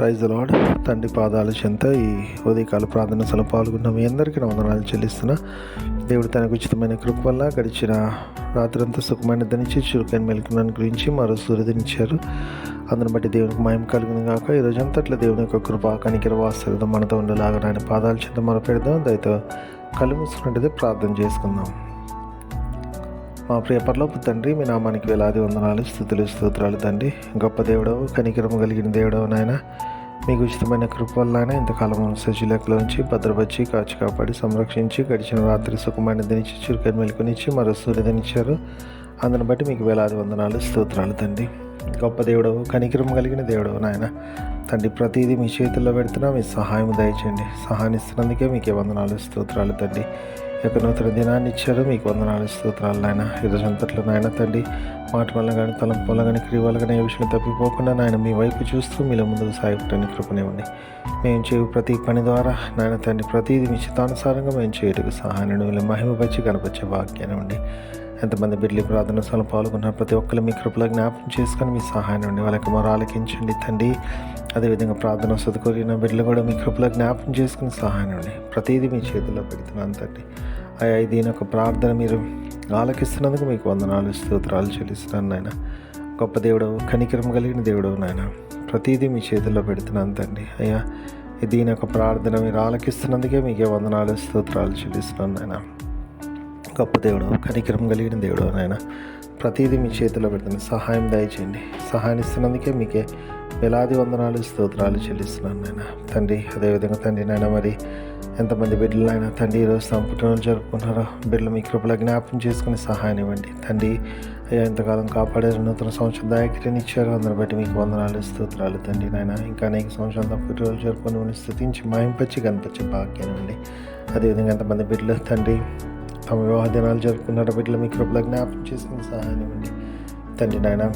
Praise lord తండ్రి పాదాల చెంత ఈ ఉదయకాల ప్రార్థన సల పాల్గొన్న మీ అందరికీ వందనాలు చెల్లిస్తున్నా. దేవుడు తనకు ఉచితమైన కృప వల్ల గడిచిన రాత్రంతా సుఖమైన ధనించి చురుకైన మెలుకున్నాను గురించి మరో సూర్యదించారు అందుని బట్టి దేవునికి మాయం కలిగిన కాక ఈ రోజంతట్ల దేవుని యొక్క కృప కనికిర వాస్తవం మనతో ఉండేలాగా ఆయన పాదాల చెంత మొరపెడదాం. దయతో కళ్ళు ప్రార్థన చేసుకుందాం. మా ప్రియపరలోపు తండ్రి మీ నామానికి వేలాది వందనాలు స్థుతులు స్తోత్రాలు తండ్రి. గొప్ప దేవుడవు కనికరము కలిగిన దేవుడవు నాయన. మీకు ఉచితమైన కృప వల్ల ఇంతకాలం సజీలకులోంచి భద్రపరిచి కాచి కాపాడి సంరక్షించి గడిచిన రాత్రి సుఖమైన దినిచి చురుకని మెలుకునిచ్చి మరో సూర్యదనిచ్చారు. అందుని బట్టి మీకు వేలాది వందనాలు స్తోత్రాలు తండ్రి. గొప్ప దేవుడవు కనికరం కలిగిన దేవుడవు నాయన. తండ్రి ప్రతిదీ మీ చేతుల్లో పెడుతున్నా మీ సహాయం దయచేయండి. సహాయం ఇస్తున్నందుకే మీకే వందనాలు స్తోత్రాలు తండ్రి. యొక్క నూతన దినాన్ని ఇచ్చారు. మీకు వందనాలు స్తోత్రాలు నాయన. ఈరోజు అంతట్లో నాయన తండ్రి మాట వల్ల కానీ తలంపు వల్ల కానీ క్రియ వల్ల కానీ ఏ విషయం తప్పిపోకుండా నాయన మీ వైపు చూస్తూ మీలో ముందుకు సాగిపోవడానికి కృపనివ్వండి మేము చేయు ప్రతి పని ద్వారా నాయన తండ్రి ప్రతిదీ మీ చిత్తానుసారంగా మేము చేయటకు సహాయం వీళ్ళు మహిమపరిచి కనపరిచే వాక్యాన్ని ఎంతమంది బిడ్డలు ప్రార్థన స్థలం పాల్గొన్నారు. ప్రతి ఒక్కరు మీ కృపలో జ్ఞాపకం చేసుకొని మీ సహాయం ఉండి వాళ్ళకి మరో ఆలకించండి తండ్రి. అదేవిధంగా ప్రార్థన సదుకోరిన బిడ్డలు కూడా మీ కృపలో జ్ఞాపకం చేసుకుని సహాయం ఉండి ప్రతిదీ మీ చేతుల్లో పెడుతున్నాను తండ్రి. అయ్యా దీని ఒక ప్రార్థన మీరు ఆలకిస్తున్నందుకు మీకు వందనాలు స్తోత్రాలు చెల్లిస్తున్నాను నాయన. గొప్ప దేవుడవు కనికరం కలిగిన దేవుడవు నాయన. ప్రతిదీ మీ చేతుల్లో పెడుతున్నాను తండ్రి. అయ్యా దీని యొక్క ప్రార్థన మీరు ఆలకిస్తున్నందుకే మీకే వందనాలు స్తోత్రాలు చెల్లిస్తున్నాను నాయన. గొప్ప దేవుడు కనికరం కలిగిన దేవుడు నాయన. ప్రతిదీ మీ చేతిలో పెడుతున్న సహాయం దయచేయండి. సహాయం ఇస్తున్నందుకే మీకే వేలాది వందనాలు స్తోత్రాలు చెల్లిస్తున్నాను నాయన. తండ్రి అదేవిధంగా తండ్రి నాయన మరి ఎంతమంది బిడ్డలు ఆయన తండ్రి ఈరోజు సంపుటనలు జరుపుకున్నారో బిడ్డలు మీ కృపల జ్ఞాపం చేసుకుని సహాయం ఇవ్వండి. తండ్రి అయ్యా ఎంతకాలం కాపాడారు నూతన సంవత్సరం దాయకరిని ఇచ్చారు అందరి బట్టి మీకు వందనాలు స్తోత్రాలు తండ్రి నాయన. ఇంకా అనేక సంవత్సరాలు పుట్టినరోజు జరుపుకొని స్థుతించి మాయింపచ్చి కనిపించే భాగ్యం అండి అదేవిధంగా ఎంతమంది బిడ్డలు తండ్రి తమ వివాహ దినాలు జరుపుకున్న బిడ్డలు మీ కృపల జ్ఞాపకం చేసుకుని సహాయం ఇవ్వండి. తండ్రి నాయన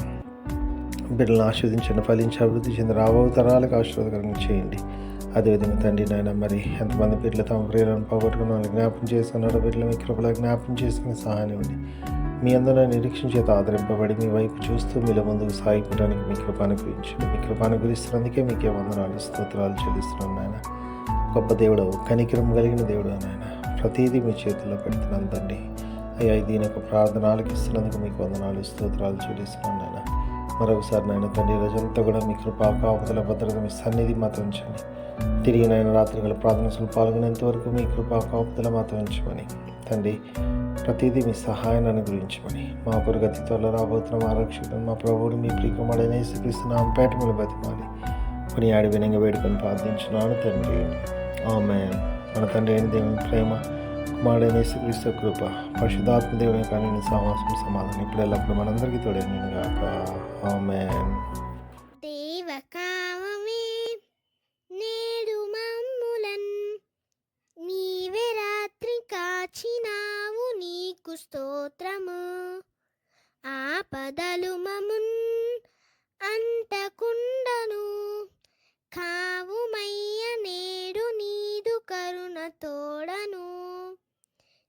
బిడ్డలను ఆస్వాదించండి ఫలించి అభివృద్ధి చెంది రాబో తరాలకు ఆశీర్వాదకరంగా చేయండి. అదేవిధంగా తండ్రి నాయన మరి ఎంతమంది బిడ్డలు తమ ప్రియులను పోగొట్టుకున్న వాళ్ళు జ్ఞాపకం చేసుకున్నారో బిడ్డలు మీ కృపల జ్ఞాపం చేసుకుని సహాయం ఇవ్వండి మీ అందరూ నిరీక్షణ చేత ఆదరింపబడి మీ వైపు చూస్తూ మీలో ముందుకు సాగిపోవడానికి మీ కృపాను గురించండి మీ కృపాను గురిస్తున్నందుకే మీకే వందనాలు స్తోత్రాలు చెల్లిస్తున్నాను నాయన. గొప్ప దేవుడు కనికరం కలిగిన దేవుడు నాయన. ప్రతిదీ మీ చేతుల్లో పెడుతున్నాను తండ్రి. అయ్యా దీని యొక్క ప్రార్థన ఆలకిస్తున్నందుకు మీకు వందనాలు స్తోత్రాలు చెల్లిస్తున్నాను నాయన. మరొకసారి నాయన తండ్రి రోజంతా కూడా మీ కృపా కాపుదల భద్రత మీ సన్నిధి మాతో ఉంచండి. తిరిగి నాయన రాత్రి గల ప్రార్థనలు పాల్గొనేంత వరకు మీ కృపా కాపుదల మాతో ఉంచమని తండ్రి ప్రతిదీ మీ సహాయాన్ని అనుగ్రహించమని మా పురగతి త్వరలో రాబోతున్న మా రక్షకుడు మా ప్రభువుని మీ ప్రియకుమారుడైన శ్రీకృష్ణ పేట మీద బతిమాలి కొని ఆడి వినంగా వేడుకొని ప్రార్థించున్నాను తండ్రి. ఆమె మన తండ్రి అయిన దేవుని ప్రేమ కుమారుడైన యేసుక్రీస్తు కృప పరిశుద్ధాత్మదేవుని కానీ సమాసం సమాధానం ఇప్పుడు ఎల్లప్పుడు మనందరికీ తోడైన గాక ఆమె దేవకామమే నేడు మమ్ములన్ నీవే రాత్రి కాచినావు నీకు స్తోత్రము. ఆపదలు మమున్ అంటకుండను కావుమయ్య నేడు నీదు కరుణ తోడను.